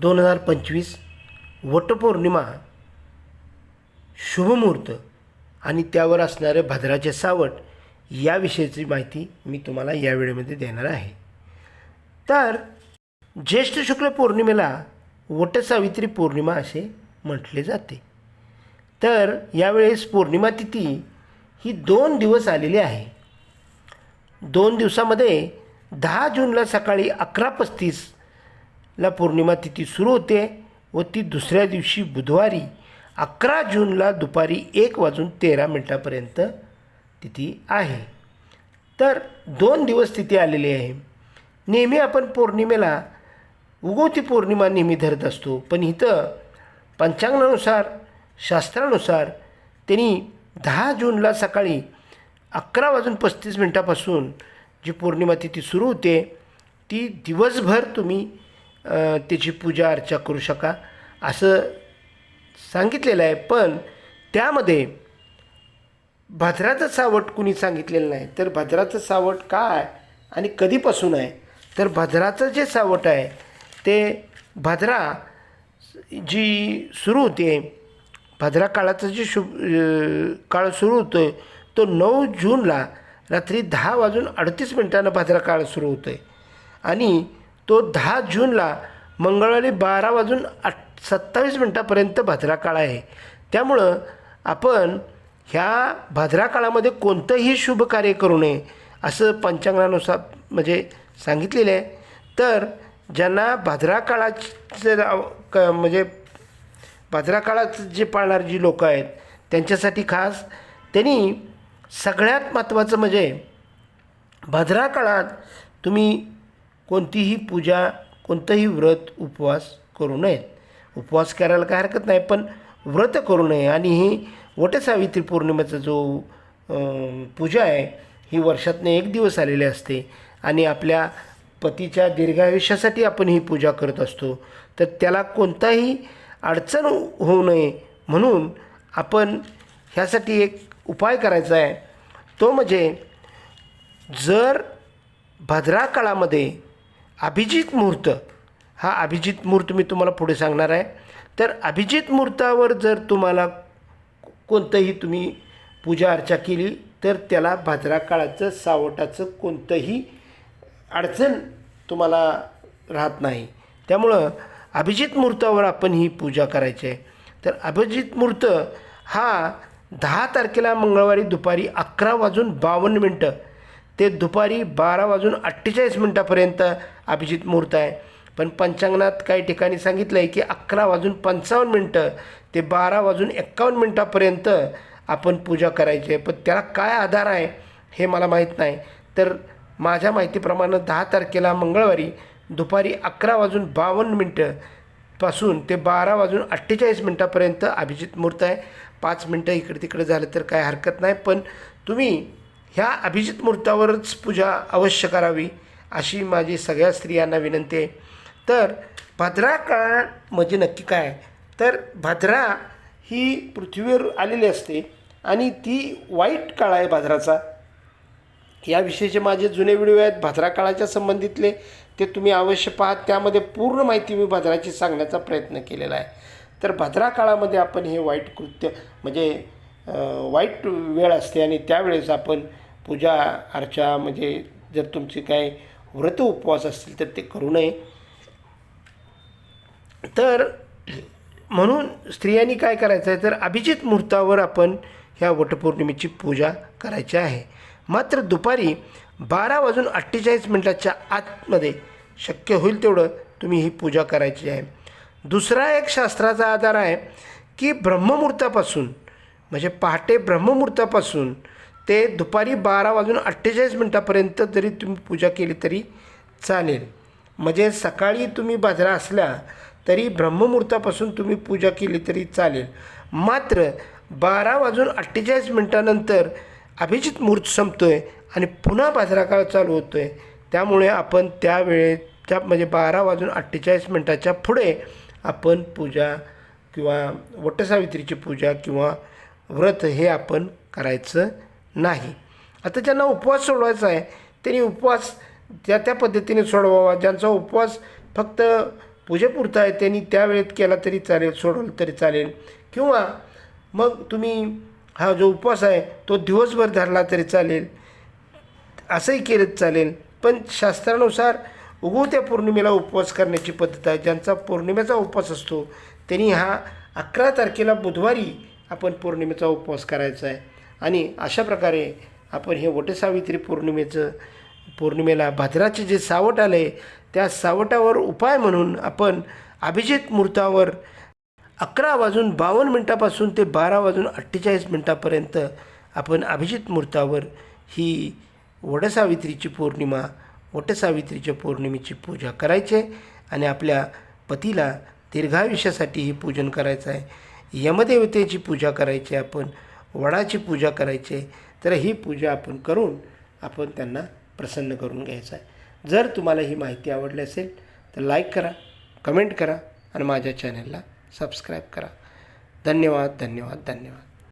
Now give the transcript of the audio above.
दोन हजार पंचवीस वटपौर्णिमा शुभमुहूर्त आणि त्यावर असणारे भद्राचे सावट याविषयीची माहिती मी तुम्हाला या वेळेमध्ये देणार आहे. तर ज्येष्ठ शुक्ल पौर्णिमेला वटसावित्री पौर्णिमा असे म्हटले जाते. तर यावेळेस पौर्णिमा तिथी ही दोन दिवस आलेली आहे. दोन दिवसामध्ये दहा जूनला सकाळी अकरा पस्तीस ला पौर्णिमा तिथी सुरू होते व ती दुसऱ्या दिवशी बुधवारी अकरा जूनला दुपारी एक वाजून तेरा मिनटापर्यंत तिथी आहे. तर दोन दिवस तिथे आलेली आहे. नेहमी आपण पौर्णिमेला उगवती पौर्णिमा नेहमी धरत असतो. पण इथं पंचांगानुसार शास्त्रानुसार त्यांनी दहा जूनला सकाळी अकरा वाजून पस्तीस मिनटापासून जी पौर्णिमा तिथी सुरू होते ती दिवसभर तुम्ही त्याची पूजा अर्चा करू शका. असं सांगितलेलं आहे. पण त्यामध्ये भद्राचं सावट कुणी सांगितलेलं नाही. तर भद्राचं सावट काय आणि कधीपासून आहे? तर भद्राचं जे सावट आहे ते भद्रा जी सुरू होते भद्रा काळाचं जे शुभ काळ सुरू होतो आहे तो नऊ जूनला रात्री दहा वाजून अडतीस मिनटानं भद्रा काळ सुरू होतो आहे आणि तो दहा जूनला मंगळवारी बारा वाजून आठ सत्तावीस मिनटापर्यंत भद्रा काळ आहे. त्यामुळं आपण ह्या भद्रा काळामध्ये कोणतंही शुभ कार्य करू नये असं पंचांगानुसार म्हणजे सांगितलेलं आहे. तर ज्यांना भद्रा काळाचं क म्हणजे भद्रा काळात जे पाळणारी जी लोकं आहेत त्यांच्यासाठी खास त्यांनी सगळ्यात महत्त्वाचं म्हणजे भद्रा काळात तुम्ही कोणतीही पूजा कोणतंही व्रत उपवास करू नयेत. उपवास करायला काय हरकत नाही पण व्रत करू नये. आणि ही वटसावित्री पौर्णिमेचा जो पूजा आहे ही वर्षातनं एक दिवस आलेली असते. आणि आपल्या पतीच्या दीर्घायुष्यासाठी आपण ही पूजा करत असतो. तर त्याला कोणताही अडचण होऊ नये म्हणून आपण ह्यासाठी एक उपाय करायचा आहे. तो म्हणजे जर भद्रा काळामध्ये अभिजित मुहूर्त हा अभिजित मुहूर्त मी तुम्हाला पुढे सांगणार आहे. तर अभिजित मुहूर्तावर जर तुम्हाला कोणतंही तुम्ही पूजा अर्चा केली तर त्याला भाजरा काळाचं सावटाचं कोणतंही अडचण तुम्हाला राहत नाही. त्यामुळं अभिजित मुहूर्तावर आपण ही पूजा करायची आहे. तर अभिजित मुहूर्त हा दहा तारखेला मंगळवारी दुपारी अकरा वाजून बावन्न मिनटं ते दुपारी बारा वाजून अठ्ठेचाळीस मिनटापर्यंत अभिजित मुहूर्त आहे. पण पंचांगणात काही ठिकाणी सांगितलं आहे की अकरा वाजून पंचावन्न मिनटं ते बारा वाजून एक्कावन्न मिनटापर्यंत आपण पूजा करायची आहे. पण त्याला काय आधार आहे हे मला माहीत नाही. तर माझ्या माहितीप्रमाणे दहा तारखेला मंगळवारी दुपारी अकरा वाजून बावन्न मिनटं पासून ते बारा वाजून अठ्ठेचाळीस मिनटापर्यंत अभिजित मुहूर्त आहे. पाच मिनटं इकडे तिकडे झालं तर काय हरकत नाही. पण तुम्ही ह्या अभिजित मुहूर्तावरच पूजा अवश्य करावी अशी माझी सगळ्या स्त्रियांना विनंती आहे. तर भद्रा काळ म्हणजे नक्की काय? तर भद्रा ही पृथ्वीवर आलेली असते आणि ती वाईट काळ आहे भाद्राचा. याविषयीचे माझे जुने व्हिडिओ आहेत भद्रा काळाच्या संबंधितले ते तुम्ही अवश्य पाहात त्यामध्ये पूर्ण माहिती मी भद्राची सांगण्याचा प्रयत्न केलेला आहे. तर भद्रा काळामध्ये आपण हे वाईट कृत्य म्हणजे वाईट वेळ असते आणि त्यावेळेस आपण पूजा अर्चा म्हणजे जर तुमचे काय व्रत उपवास असतील तर ते करू नये. तर म्हणून स्त्रियांनी काय करायचं आहे तर अभिजित मुहूर्तावर आपण ह्या वटपौर्णिमेची पूजा करायची आहे. मात्र दुपारी बारा वाजून अठ्ठेचाळीस मिनटाच्या आतमध्ये शक्य होईल तेवढं तुम्ही ही पूजा करायची आहे. दुसरा एक शास्त्राचा आधार आहे की ब्रह्ममुहूर्तापासून म्हणजे पहाटे ब्रह्ममुहूर्तापासून ते दुपारी बारा वाजून अठ्ठेचाळीस मिनटापर्यंत जरी तुम्ही पूजा केली तरी चालेल. म्हणजे सकाळी तुम्ही बाजरा असला तरी ब्रह्ममुहूर्तापासून तुम्ही पूजा केली तरी चालेल. मात्र बारा वाजून अठ्ठेचाळीस मिनटानंतर अभिजित मुहूर्त संपतो आहे आणि पुन्हा बाजरा काळ चालू होतो आहे त्यामुळे आपण त्यावेळेच्या म्हणजे बारा वाजून अठ्ठेचाळीस मिनटाच्या पुढे आपण पूजा किंवा वटसावित्रीची पूजा किंवा व्रत हे आपण करायचं नाही. आता ज्यांना उपवास सोडवायचा आहे त्यांनी उपवास त्या त्या पद्धतीने सोडवावा. ज्यांचा उपवास फक्त पूजेपुरता आहे त्यांनी त्यावेळेत केला तरी चालेल सोडवलं तरी चालेल. किंवा मग तुम्ही हा जो उपवास आहे तो दिवसभर धरला तरी चालेल. असंही केलं चालेल. पण शास्त्रानुसार उगवत्या पौर्णिमेला उपवास करण्याची पद्धत आहे. ज्यांचा पौर्णिमेचा उपवास असतो त्यांनी हा अकरा तारखेला बुधवारी आपण पौर्णिमेचा उपवास करायचा आहे. आणि अशा प्रकारे आपण हे वटसावित्री पौर्णिमेचं पौर्णिमेला भाद्राचे जे सावट आलं आहे त्या सावटावर उपाय म्हणून आपण अभिजित मुहूर्तावर अकरा वाजून बावन्न मिनटापासून ते बारा वाजून अठ्ठेचाळीस मिनटापर्यंत आपण अभिजित मुहूर्तावर ही वडसावित्रीची पौर्णिमा वटसावित्रीच्या पौर्णिमेची पूजा करायची आहे. आणि आपल्या पतीला दीर्घायुष्यासाठी हे पूजन करायचं आहे. यमदेवतेची पूजा करायची आहे आपण वडाची पूजा करायची आहे तर ही पूजा आपण करून आपण त्यांना प्रसन्न करून घ्यायचं आहे. जर तुम्हाला ही माहिती आवडली असेल तर लाईक करा कमेंट करा आणि माझ्या चॅनलला सबस्क्राईब करा. धन्यवाद धन्यवाद धन्यवाद.